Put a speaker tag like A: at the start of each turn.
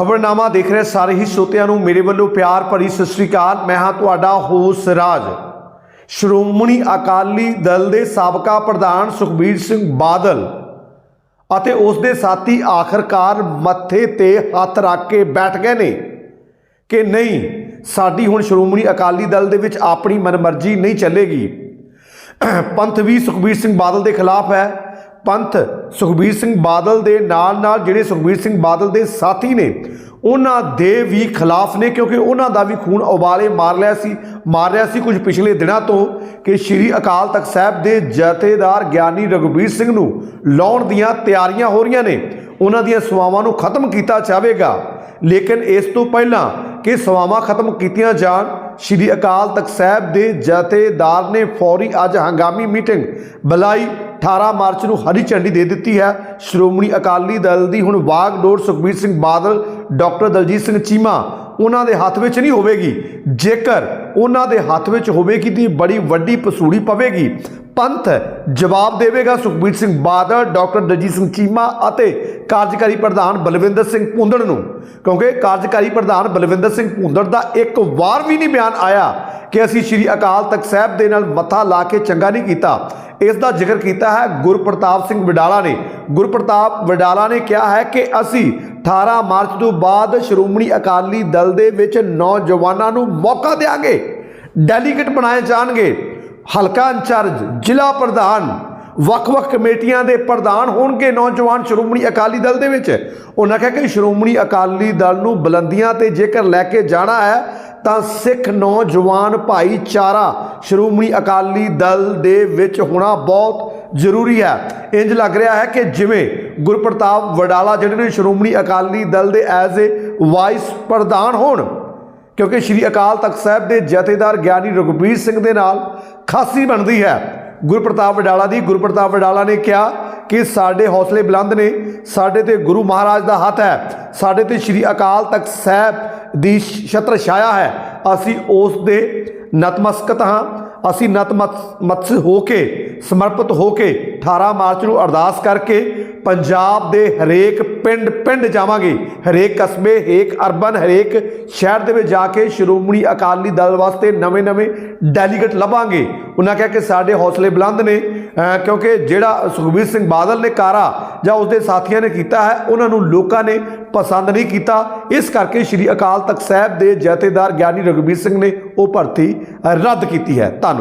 A: ਖਬਰਨਾਮਾ ਦੇਖ ਰਹੇ ਸਾਰੇ ਹੀ ਸਰੋਤਿਆਂ ਨੂੰ ਮੇਰੇ ਵੱਲੋਂ ਪਿਆਰ ਭਰੀ ਸਤਿ ਸ੍ਰੀ ਅਕਾਲ। ਮੈਂ ਹਾਂ ਤੁਹਾਡਾ ਹੋਸ ਰਾਜ। ਸ਼੍ਰੋਮਣੀ ਅਕਾਲੀ ਦਲ ਦੇ ਸਾਬਕਾ ਪ੍ਰਧਾਨ ਸੁਖਬੀਰ ਸਿੰਘ ਬਾਦਲ ਅਤੇ ਉਸ ਦੇ ਸਾਥੀ ਆਖਰਕਾਰ ਮੱਥੇ ਤੇ ਹੱਥ ਰੱਖ ਕੇ ਬੈਠ ਗਏ ਨੇ ਕਿ ਨਹੀਂ, ਸਾਡੀ ਹੁਣ ਸ਼੍ਰੋਮਣੀ ਅਕਾਲੀ ਦਲ ਦੇ ਵਿੱਚ ਆਪਣੀ ਮਨਮਰਜ਼ੀ ਨਹੀਂ ਚੱਲੇਗੀ। ਪੰਥ ਵੀ ਸੁਖਬੀਰ ਸਿੰਘ ਬਾਦਲ ਦੇ ਖਿਲਾਫ ਹੈ। ਪੰਥ ਸੁਖਬੀਰ ਸਿੰਘ ਬਾਦਲ ਦੇ ਨਾਲ ਨਾਲ ਜਿਹੜੇ ਸੁਖਬੀਰ ਸਿੰਘ ਬਾਦਲ ਦੇ ਸਾਥੀ ਨੇ, ਉਹਨਾਂ ਦੇ ਵੀ ਖਿਲਾਫ ਨੇ ਕਿਉਂਕਿ ਉਹਨਾਂ ਦਾ ਵੀ ਖੂਨ ਉਬਾਲੇ ਮਾਰ ਲਿਆ ਸੀ, ਮਾਰ ਰਿਹਾ ਸੀ ਕੁਝ ਪਿਛਲੇ ਦਿਨਾਂ ਤੋਂ ਕਿ ਸ੍ਰੀ ਅਕਾਲ ਤਖਤ ਸਾਹਿਬ ਦੇ ਜਥੇਦਾਰ ਗਿਆਨੀ ਰਘੁਬੀਰ ਸਿੰਘ ਨੂੰ ਲਾਉਣ ਦੀਆਂ ਤਿਆਰੀਆਂ ਹੋ ਰਹੀਆਂ ਨੇ। ਉਹਨਾਂ ਦੀਆਂ ਸੇਵਾਵਾਂ ਨੂੰ ਖਤਮ ਕੀਤਾ ਜਾਵੇਗਾ। ਲੇਕਿਨ ਇਸ ਤੋਂ ਪਹਿਲਾਂ ਕਿ ਸੇਵਾਵਾਂ ਖਤਮ ਕੀਤੀਆਂ ਜਾਣ, ਸ਼੍ਰੀ ਅਕਾਲ ਤਖਤ ਸਾਹਿਬ ਦੇ ਜਥੇਦਾਰ ਨੇ ਫੌਰੀ ਅੱਜ ਹੰਗਾਮੀ ਮੀਟਿੰਗ ਬੁਲਾਈ। 18 ਮਾਰਚ ਨੂੰ ਹਰੀ ਝੰਡੀ ਦੇ ਦਿੱਤੀ ਹੈ। ਸ਼੍ਰੋਮਣੀ ਅਕਾਲੀ ਦਲ ਦੀ ਹੁਣ ਵਾਗਡੋਰ ਸੁਖਬੀਰ ਸਿੰਘ ਬਾਦਲ, ਡਾਕਟਰ ਦਲਜੀਤ ਸਿੰਘ ਚੀਮਾ, ਉਹਨਾਂ ਦੇ ਹੱਥ ਵਿੱਚ ਨਹੀਂ ਹੋਵੇਗੀ। ਜੇਕਰ ਉਹਨਾਂ ਦੇ ਹੱਥ ਵਿੱਚ ਹੋਵੇਗੀ ਤਾਂ ਬੜੀ ਵੱਡੀ ਪਸੂੜੀ ਪਵੇਗੀ। ਪੰਥ ਜਵਾਬ ਦੇਵੇਗਾ ਸੁਖਬੀਰ ਸਿੰਘ ਬਾਦਲ, ਡਾਕਟਰ ਦਲਜੀਤ ਸਿੰਘ ਚੀਮਾ ਅਤੇ ਕਾਰਜਕਾਰੀ ਪ੍ਰਧਾਨ ਬਲਵਿੰਦਰ ਸਿੰਘ ਭੁੰਦੜ ਨੂੰ। ਕਿਉਂਕਿ ਕਾਰਜਕਾਰੀ ਪ੍ਰਧਾਨ ਬਲਵਿੰਦਰ ਸਿੰਘ ਭੁੰਦੜ ਦਾ ਇੱਕ ਵਾਰ ਵੀ ਨਹੀਂ ਬਿਆਨ ਆਇਆ ਕਿ ਅਸੀਂ ਸ੍ਰੀ ਅਕਾਲ ਤਖਤ ਸਾਹਿਬ ਦੇ ਨਾਲ ਮੱਥਾ ਲਾ ਕੇ ਚੰਗਾ ਨਹੀਂ ਕੀਤਾ। ਇਸ ਦਾ ਜ਼ਿਕਰ ਕੀਤਾ ਹੈ। ਗੁਰਪ੍ਰਤਾਪ ਸਿੰਘ ਵਡਾਲਾ ਨੇ। ਗੁਰਪ੍ਰਤਾਪ ਵਡਾਲਾ ਨੇ ਕਿਹਾ ਹੈ ਕਿ ਅਸੀਂ 18 ਮਾਰਚ ਤੋਂ ਬਾਅਦ ਸ਼੍ਰੋਮਣੀ ਅਕਾਲੀ ਦਲ ਦੇ ਵਿੱਚ ਨੌਜਵਾਨਾਂ ਨੂੰ ਮੌਕਾ ਦੇਾਂਗੇ ਡੈਲੀਗੇਟ ਬਣਾਏ ਜਾਣਗੇ। ਹਲਕਾ ਇੰਚਾਰਜ, ਜ਼ਿਲ੍ਹਾ ਪ੍ਰਧਾਨ, ਵੱਖ-ਵੱਖ ਕਮੇਟੀਆਂ ਦੇ ਪ੍ਰਧਾਨ ਹੋਣਗੇ ਨੌਜਵਾਨ ਸ਼੍ਰੋਮਣੀ ਅਕਾਲੀ ਦਲ ਦੇ ਵਿੱਚ। ਉਹਨਾਂ ਕਿਹਾ ਕਿ ਸ਼੍ਰੋਮਣੀ ਅਕਾਲੀ ਦਲ ਨੂੰ ਬੁਲੰਦੀਆਂ ਤੇ ਜੇਕਰ ਲੈ ਕੇ ਜਾਣਾ ਹੈ ਤਾਂ ਸਿੱਖ ਨੌਜਵਾਨ ਭਾਈਚਾਰਾ ਸ਼੍ਰੋਮਣੀ ਅਕਾਲੀ ਦਲ ਦੇ ਵਿੱਚ ਹੋਣਾ ਬਹੁਤ ਜ਼ਰੂਰੀ ਹੈ। ਇੰਜ ਲੱਗ ਰਿਹਾ ਹੈ ਕਿ ਜਿਵੇਂ ਗੁਰਪ੍ਰਤਾਪ ਵਡਾਲਾ ਜਿਹੜੇ ਨੇ ਸ਼੍ਰੋਮਣੀ ਅਕਾਲੀ ਦਲ ਦੇ ਐਜ਼ ਏ ਵਾਈਸ ਪ੍ਰਧਾਨ ਹੋਣ, ਕਿਉਂਕਿ ਸ਼੍ਰੀ ਅਕਾਲ ਤਖਤ ਸਾਹਿਬ ਦੇ ਜਥੇਦਾਰ ਗਿਆਨੀ ਰਘੁਬੀਰ ਸਿੰਘ ਦੇ ਨਾਲ ਖਾਸੀ ਬਣਦੀ ਹੈ। ਗੁਰਪ੍ਰਤਾਪ ਵਡਾਲਾ ਦੀ ਗੁਰਪ੍ਰਤਾਪ ਵਡਾਲਾ ਨੇ ਕਿਹਾ ਕਿ ਸਾਡੇ ਹੌਸਲੇ ਬੁਲੰਦ ਨੇ, ਸਾਡੇ ਤੇ ਗੁਰੂ ਮਹਾਰਾਜ ਦਾ ਹੱਥ ਹੈ, ਸਾਡੇ ਤੇ ਸ਼੍ਰੀ ਅਕਾਲ ਤਖਤ ਸਾਹਿਬ ਦੀ ਛਤਰ ਛਾਇਆ ਹੈ। ਅਸੀਂ ਉਸ ਦੇ ਨਤਮਸਕਤ ਹਾਂ। ਅਸੀਂ ਨਤਮਸ ਹੋ ਕੇ, ਸਮਰਪਿਤ ਹੋ ਕੇ 18 ਮਾਰਚ ਨੂੰ ਅਰਦਾਸ ਕਰਕੇ ਪੰਜਾਬ ਦੇ ਹਰੇਕ ਪਿੰਡ ਪਿੰਡ ਜਾਵਾਂਗੇ। ਹਰੇਕ ਕਸਬੇ, ਹਰੇਕ ਅਰਬਨ, ਹਰੇਕ ਸ਼ਹਿਰ ਦੇ ਵਿੱਚ ਜਾ ਕੇ ਸ਼੍ਰੋਮਣੀ ਅਕਾਲੀ ਦਲ ਵਾਸਤੇ ਨਵੇਂ-ਨਵੇਂ ਡੈਲੀਗੇਟ ਲੱਭਾਂਗੇ। ਉਹਨਾਂ ਕਿਹਾ ਕਿ ਸਾਡੇ ਹੌਸਲੇ ਬੁਲੰਦ ਨੇ ਕਿਉਂਕਿ ਜਿਹੜਾ ਸੁਖਬੀਰ ਸਿੰਘ ਬਾਦਲ ਨੇ ਕਾਰਾ ਜਾਂ ਉਸਦੇ ਸਾਥੀਆਂ ਨੇ ਕੀਤਾ ਹੈ, ਉਹਨਾਂ ਨੂੰ ਲੋਕਾਂ ਨੇ ਪਸੰਦ ਨਹੀਂ ਕੀਤਾ। ਇਸ ਕਰਕੇ ਸ਼੍ਰੀ ਅਕਾਲ ਤਖਤ ਸਾਹਿਬ ਦੇ ਜਥੇਦਾਰ ਗਿਆਨੀ ਰਘੁਬੀਰ ਸਿੰਘ ਨੇ ਉਹ ਭਰਤੀ ਰੱਦ ਕੀਤੀ ਹੈ। ਧੰਨਵਾਦ।